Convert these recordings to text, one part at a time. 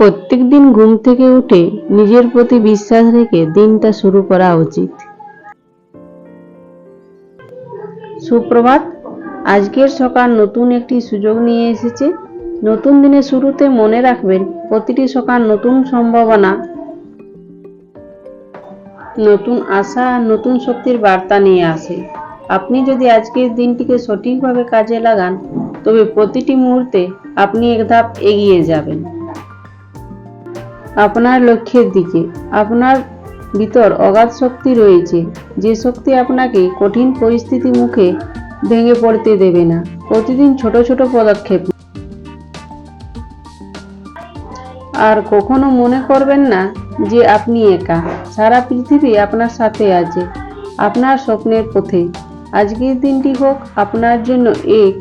প্রত্যেক দিন ঘুম থেকে উঠে নিজের প্রতি বিশ্বাস রেখে দিনটা শুরু করা উচিত। সুপ্রভাত, আজকের সকাল নতুন একটি সুযোগ নিয়ে এসেছে। নতুন দিনের শুরুতে মনে রাখবেন, প্রতিটি সকাল নতুন সম্ভাবনা, নতুন আশা, নতুন শক্তির বার্তা নিয়ে আসে। আপনি যদি আজকের দিনটিকে সঠিকভাবে কাজে লাগান, তবে প্রতিটি মুহূর্তে আপনি এক ধাপ এগিয়ে যাবেন। আপনার লক্ষ্যের দিকে। আপনার ভিতর অগাধ শক্তি রয়েছে। যে শক্তি আপনাকে কঠিন পরিস্থিতি মুখে ভেঙে পড়তে দেবে না। প্রতিদিন ছোট ছোট পদক্ষেপ। আর কখনো মনে করবেন না যে আপনি একা। সারা পৃথিবী আপনার সাথে আছে। আপনার স্বপ্নের পথে। আজকের দিনটি হোক আপনার জন্য এক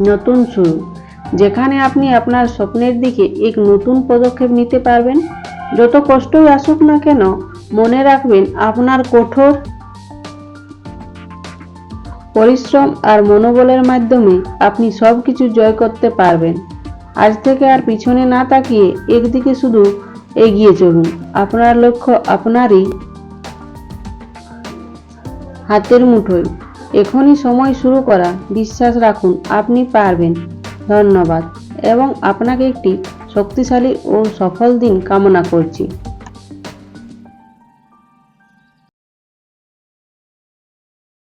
নতুন শুরু। যেখানে আপনি আপনার স্বপ্নের দিকে এক নতুন পদক্ষেপ নিতে পারবেন। যত কষ্টই আসুক না কেন, মনে রাখবেন আপনার কঠোর পরিশ্রম আর মনোবলের মাধ্যমে আপনি সব কিছু জয় করতে পারবেন। আজ থেকে আর পিছনে না তাকিয়ে একদিকে শুধু এগিয়ে চলুন। আপনার লক্ষ্য আপনারই হাতের মুঠোয়। এখনই সময় শুরু করা। বিশ্বাস রাখুন, আপনি পারবেন। ধন্যবাদ। এবং আপনাকে একটি শক্তিশালী ও সফল দিন কামনা করছি।